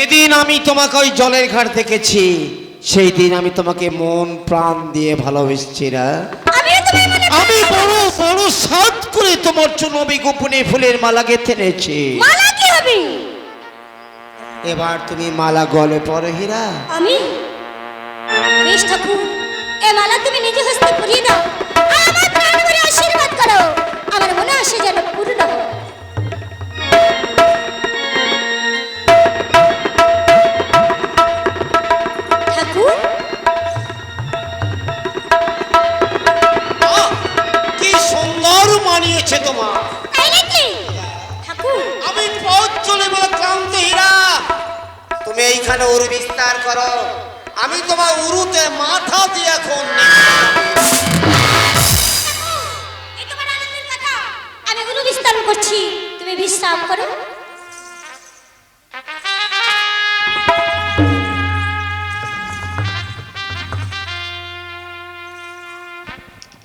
হ্যাঁ যেদিন আমি তোমাকে ওই জলের ঘাট দেখেছি সেই দিন আমি তোমাকে মন প্রাণ দিয়ে ভালোবেসেছি না আমি বড় বড় সাত করে তোমার জন্য আমি গোপনে ফুলের মালা গেঁথে হবে? এবার তুমি মালা গলে পরে হীরা। আমি? বেশ ঠাকুর এ মালা তুমি নিজে হস্তে পরিয়ে দাও। আমার প্রাণ করে আশীর্বাদ করো। আমার মনে আসে যেন পূর্ণ হোক। আমি তোমার উরুতে মাথা দিয়ে এখন এ তোমার আনন্দের কথা। আমি গুরু বিস্তারণ করছি। তুমি বিশ্রাম করো।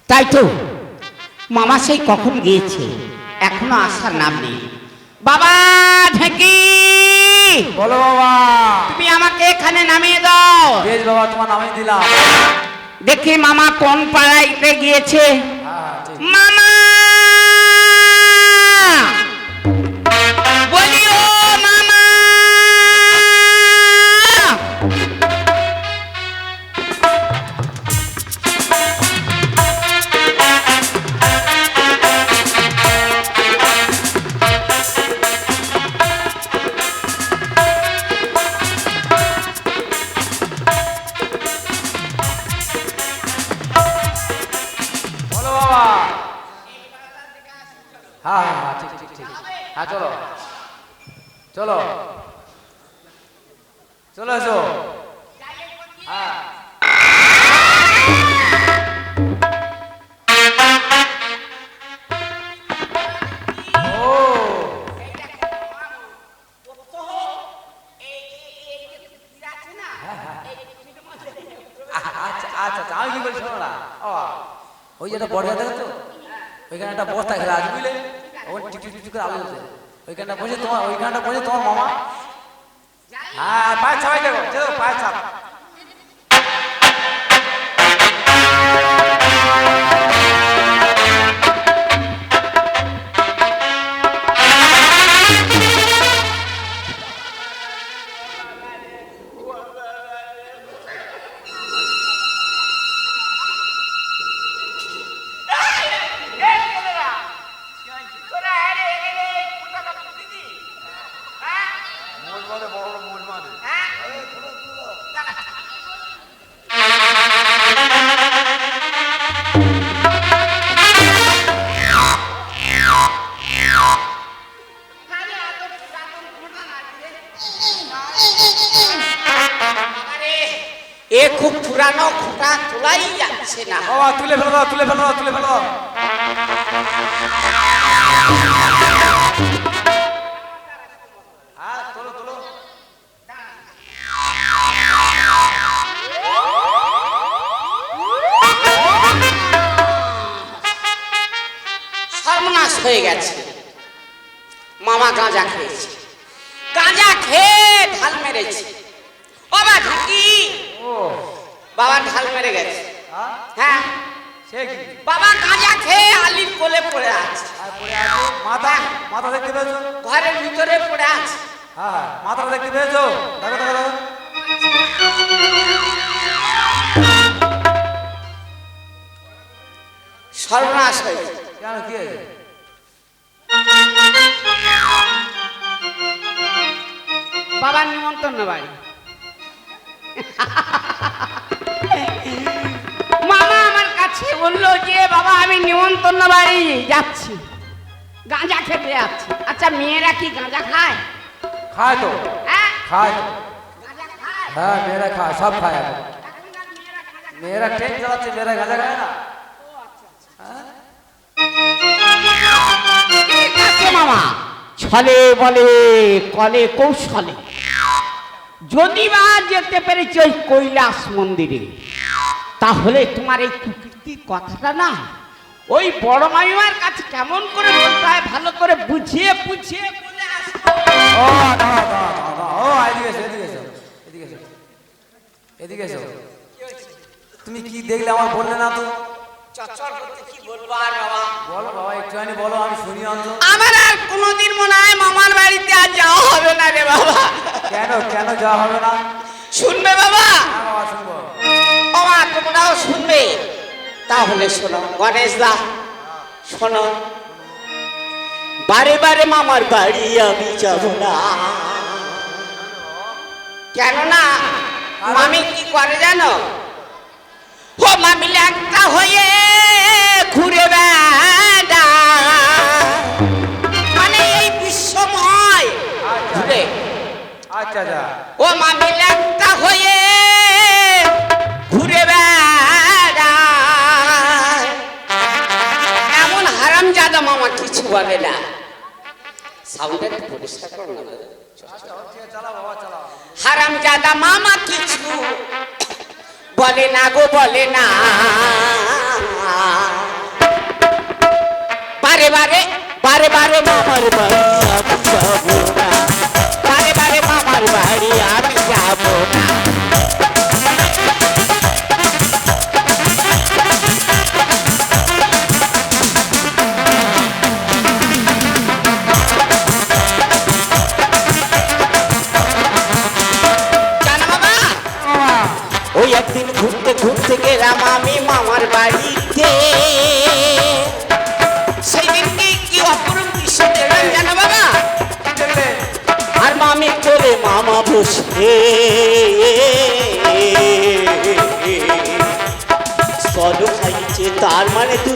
তাই তো মামা সেই কখন গিয়েছে? এখনও আসার নাম নেই। বাবা ঢেকি! বলো বাবা। তুমি আমাকে এখানে নামিয়ে দাও। বেশ বাবা তোমার নামিয়ে দিলাম। দেখি মামা কোন পাড়াইতে গিয়েছে। হ্যাঁ মামা চলো। চলো এসো হ্যাঁ ও আচ্ছা আচ্ছা আচ্ছা ওই যেটা বড় দেখো তো ওইখানে একটা বস্তা খেলা আছে বুঝলে? ওই টিক টিক করে আলো ওইখানটা বসে তোমার ওইখানটা বসে তোমার মামা। হ্যাঁ পায়ে ছাপাই দেখো পায়ের ছাপ এ খুব পুরানো খোটা তোলাই যাচ্ছে না। বাবা তুলে ফেলো তুলে ফেলো তুলে ফেলো। সর্বনাশ হয়ে গেছে। মামা গাঁজা খেয়েছে। গাঁজা খেয়ে ঢাল মেরেছে। বাবা ঢুকি। ও। বাবা ঢাল মেরে গেছে। হ্যাঁ। হ্যাঁ বাবা গাঁজা খেয়ে আলির কোলে পড়ে আছে। পড়ে আছে? মাথা? মাথা দেখতে পেয়েছ? ঘরের ভিতরে পড়ে আছে। হ্যাঁ হ্যাঁ, মাথা দেখতে পেয়েছ? দেখো দেখো সর্বনাশ হয়েছে কেন কি হয়েছে? বাবার নিমন্ত্রণ বাড়ি মামা আমার কাছে বলল যে বাবা আমি নিমন্ত্রণ বাড়ি যাচ্ছি। গাঁজা খেতে যাচ্ছি। আচ্ছা মেয়েরা কি গাঁজা খায়? খায় তো। হ্যাঁ? খায় হ্যাঁ মেয়েরা খায় সব খায়। মেয়েরা ট্রেন চালাচ্ছে মেয়েরা গাঁজা খায় না? মামা। ছলে বলে, কলে কৌশলে। যদি বা যেতে পেরেছি ওই কৈলাস মন্দিরে, তাহলে তোমার এই কুকৃতির কথাটা না, ওই বড় মামিমার কাছে কেমন করে বলতে হয়, ভালো করে বুঝিয়ে বুঝিয়ে বলে তুমি কি দেখলে আমার বললে না তো? আমার আর কোনোদিন মনে হয় মামার বাড়িতে আর যাওয়া হবে না রে বাবা। কেন কেন যাওয়া হবে না? শুনবে বাবা? হ্যাঁ শুনবে। তাহলে শোনো গণেশ দা শোনো। বারে বারে মামার বাড়ি আমি যাব না। কেননা মামি কি করে জানো? ও মামি একটা হয়ে ঘুরে বেড়া। মানে এই বিশ্বময়। ঘুরে ও মামি একটা হয়ে ঘুরে বেড়া। এমন হারাম জাদা মামা কিছু বলে না। সাউন্ডটা হারাম জাদা মামা কিছু বলে না গো বলে না। বারে বারে বারে বারে মামার বাড়ি আমি যাব তার মানে তুই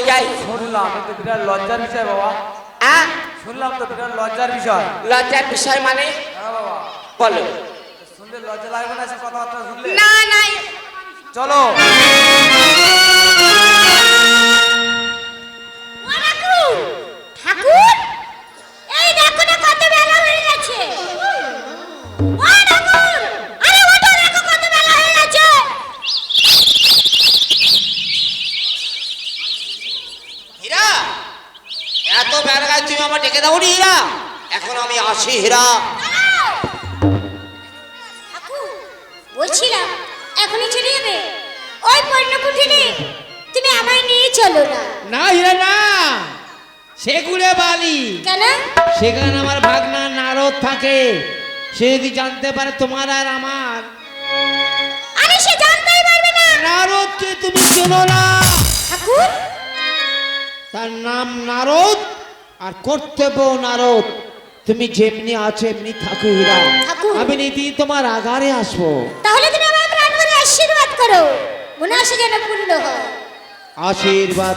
করতে চাই শুনলাম তো বিরাট লজ্জার বিষয় বাবা। হ্যাঁ শুনলাম তো বিরাট লজ্জার বিষয়। লজ্জার বিষয় মানে? হ্যাঁ বলো। শুনলে লজ্জা লাগবে না সে কথাবার্তা শুনলে? না না চলো। এখন হীরা বলছিলাম এখনই চলে যাবে। ওই পর্ণকুঠিরে তুমি আমায় নিয়ে চলো না। না হীরা না। সেগুলো বালি। কেন? সেখানে আমার ভাগনা নারদ থাকে। সে যদি জানতে পারে তোমার আর আমার। আরে সে জানতেই পারবে না। নারদকে তুমি চেনো না। ঠাকুর? তার নাম নারদ আর কর্তব্য নারদ। তুমি যেমনি আছো এমনি থাকো হীরা। ঠাকুর। আমি নীতি তোমার আগারে আসব। তাহলে তুমি আমার প্রাণ ভরে আশীর্বাদ করো। মনে আসে যেন পূর্ণ হয়। আশীর্বাদ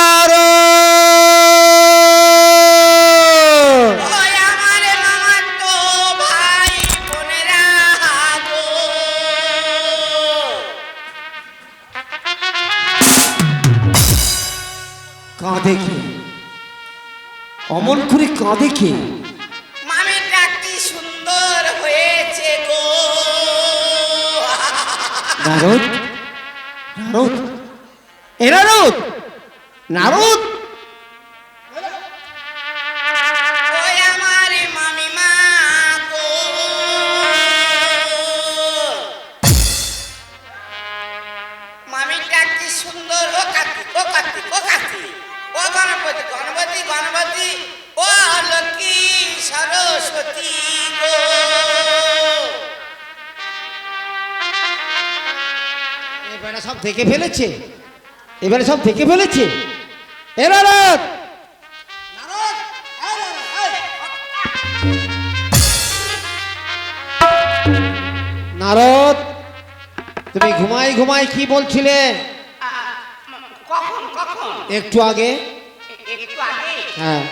কাঁদে কে মামিটা কি সুন্দর হয়েছে গো। নারদ? নারদ? এ নারদ? নারদ? দেখে ফেলেছে। এবারে সব দেখে ফেলেছে। এ নারদ! নারদ তুমি ঘুমাই ঘুমাই কি বলছিলে? একটু আগে। হ্যাঁ।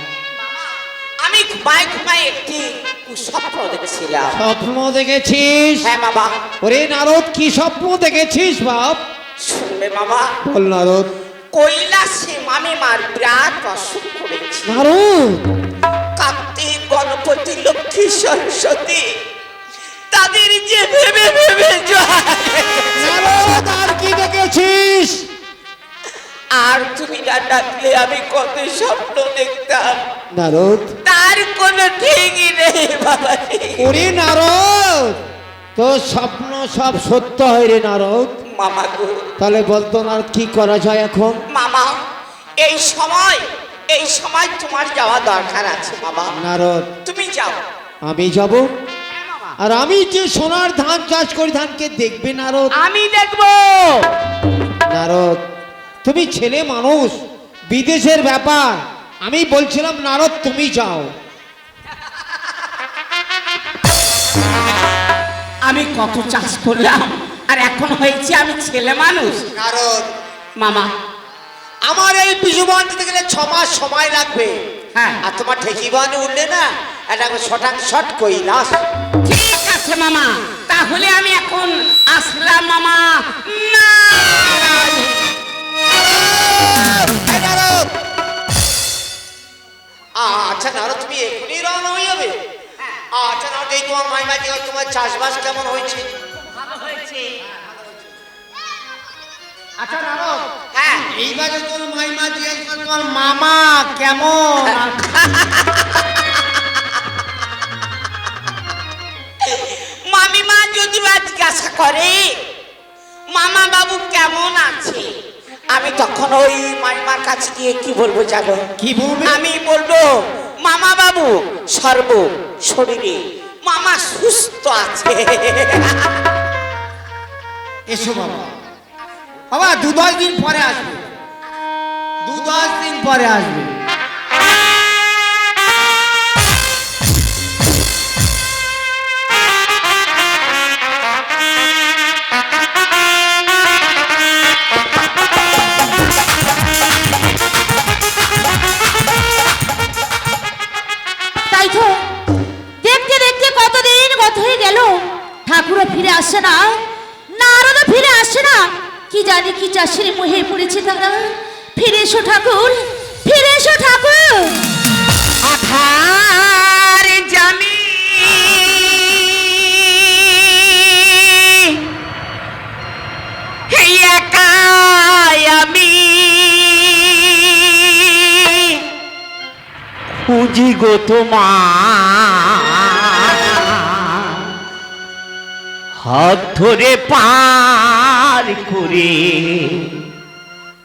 আমি ঘুমাই ঘুমাই একটি স্বপ্ন দেখেছিলাম। স্বপ্ন দেখেছিস? হ্যাঁ বাবা ওরে নারদ কি স্বপ্ন দেখেছিস বাপ? শুনবে বাবা। বল নারদ। কৈলাসে মামি মার বিরাট অসুখ করেছি। নারদ। কার্তিক গণপতি লক্ষ্মী সরস্বতী তাদের যে ভেবে ভেবে নারদ আর কি দেখেছিস? আর তুমি না ডাকলে আমি কত স্বপ্ন দেখতাম। নারদ। তার কোনো ঠিকই নেই বাবা ওরে নারদ তোর স্বপ্ন সব সত্য হয় রে নারদ। মামা গো। তাহলে বলতো নারদ কি করা যায় এখন? মামা এই সময় এই সময় তোমার যাওয়া দরকার আছে বাবা নারদ তুমি যাও। আমি যাব? আর আমি যে সোনার ধান চাষ করি ধানকে দেখবে নারদ? আমি দেখব। নারদ তুমি ছেলে মানুষ বিদেশের ব্যাপার। আমি বলছিলাম নারদ তুমি যাও। আমি কত চাষ করলাম? আর এখন হয়েছে আমি ছেলে মানুষ। কারণ মামা। আমার এই বিজু বাঁধতে গেলে ছ মাস সময় লাগবে। হ্যাঁ। আর তোমার ঠেকি বাঁধ উঠলে না এটা শটাং শট কৈলাস ঠিক আছে মামা। তাহলে আমি এখন আসলাম মামা। না। এই নারদ। আচ্ছা এখনই রওনা হয়ে যাবে? আচ্ছা না এই তোমার মাইমা তোমার চাষবাস কেমন হয়েছে? হয়েছে। আচ্ছা হ্যাঁ। এইবারে তোর মাইমা জিজ্ঞেস মামা কেমন? মামিমা যদি বা জিজ্ঞাসা করে মামা বাবু কেমন আছে? আমি তখন ওই মামিমার কাছে গিয়ে কি বলব জানো? কি বলবে? আমি বলব মামা বাবু সর্ব শরীরে মামা সুস্থ আছে। এসো বাবা। বাবা দু দশ দিন পরে আসবে। দু দশ দিন পরে আসবে। চাষের মুহে পড়েছে তারা। ফিরে এসো ঠাকুর, ফিরে এসো ঠাকুর। আধার আমি। খুঁজি গো তোমার। হাত ধরে পার করে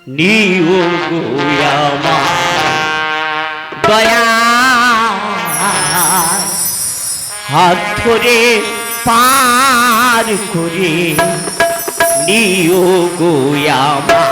নিও গো আমার দয়া। হাত ধরে পার করে নিও গোয়ামা